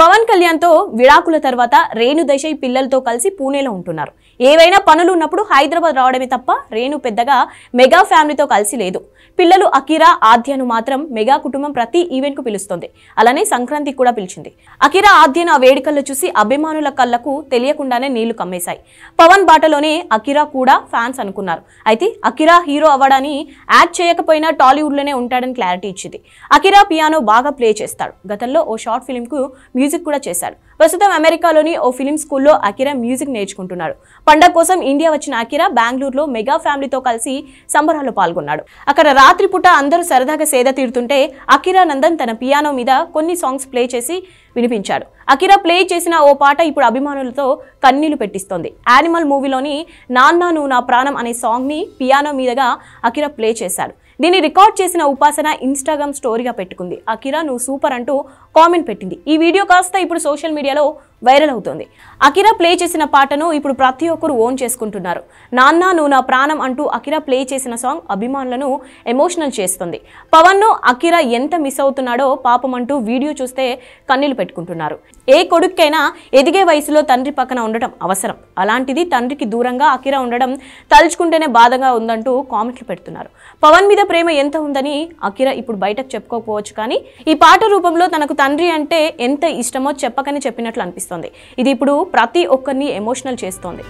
పవన్ కళ్యాణ్తో విడాకుల తర్వాత రేణు దశై పిల్లలతో కలిసి పూణేలో ఉంటున్నారు. ఏవైనా పనులు ఉన్నప్పుడు హైదరాబాద్ రావడమే తప్ప రేణు పెద్దగా మెగా ఫ్యామిలీతో కలిసి లేదు. పిల్లలు అకిరా ఆద్యను మాత్రం మెగా కుటుంబం ప్రతి ఈవెంట్కు పిలుస్తుంది. అలానే సంక్రాంతికి కూడా పిలిచింది. అకిరా ఆద్యను ఆ వేడుకల్లో చూసి అభిమానుల కళ్ళకు తెలియకుండానే నీళ్ళు కమ్మేశాయి. పవన్ బాటలోనే అకిరా కూడా ఫ్యాన్స్ అనుకున్నారు. అయితే అకిరా హీరో అవ్వడాన్ని యాడ్ చేయకపోయినా టాలీవుడ్లోనే ఉంటాడని క్లారిటీ ఇచ్చింది. అకిరా పియానో బాగా ప్లే చేస్తాడు. గతంలో ఓ షార్ట్ ఫిల్మ్కు మ్యూజిక్ కూడా చేశాడు ప్రస్తుతం అమెరికాలోని ఓ ఫిలిం స్కూల్లో అకిరా మ్యూజిక్ నేర్చుకుంటున్నాడు పండగ కోసం ఇండియా వచ్చిన అకిరా బెంగళూరులో మెగా ఫ్యామిలీతో కలిసి సంబరాల్లో పాల్గొన్నాడు. అక్కడ రాత్రిపూట అందరూ సరదాగా సేద తీరుతుంటే అకిరా నందన్ తన పియానో మీద కొన్ని సాంగ్స్ ప్లే చేసి వినిపించాడు. అకిరా ప్లే చేసిన ఓ పాట ఇప్పుడు అభిమానులతో కన్నీళ్ళు పెట్టిస్తోంది. యానిమల్ మూవీలోని నాన్న నువ్వు నా ప్రాణం అనే సాంగ్ని పియానో మీదగా అకిరా ప్లే చేశాడు. దీన్ని రికార్డ్ చేసిన ఉపాసన ఇన్స్టాగ్రామ్ స్టోరీగా పెట్టుకుంది. అకిరా నువ్వు సూపర్ అంటూ కామెంట్ పెట్టింది. ఈ వీడియో కాస్త ఇప్పుడు సోషల్ మీడియాలో వైరల్ అవుతోంది. అకిరా ప్లే చేసిన పాటను ఇప్పుడు ప్రతి ఒక్కరు ఓన్ చేసుకుంటున్నారు. నాన్న నువ్వు నా ప్రాణం అంటూ అకిరా ప్లే చేసిన సాంగ్ అభిమానులను ఎమోషనల్ చేస్తుంది. పవన్ను అకిరా ఎంత మిస్ అవుతున్నాడో పాపం అంటూ వీడియో చూస్తే కన్నీళ్ళు పెట్టుకుంటున్నారు. ఏ కొడుక్కైనా ఎదిగే వయసులో తండ్రి పక్కన ఉండటం అవసరం. అలాంటిది తండ్రికి దూరంగా అకిరా ఉండడం తలుచుకుంటేనే బాధగా ఉందంటూ కామెంట్లు పెడుతున్నారు. పవన్ మీద ప్రేమ ఎంత ఉందని అకిరా ఇప్పుడు బయటకు చెప్పుకోకపోవచ్చు కానీ ఈ పాట రూపంలో తనకు తండ్రి అంటే ఎంత ఇష్టమో చెప్పకని చెప్పినట్లు అనిపిస్తోంది. ఇది ఇప్పుడు ప్రతి ఒక్కరిని ఎమోషనల్ చేస్తోంది.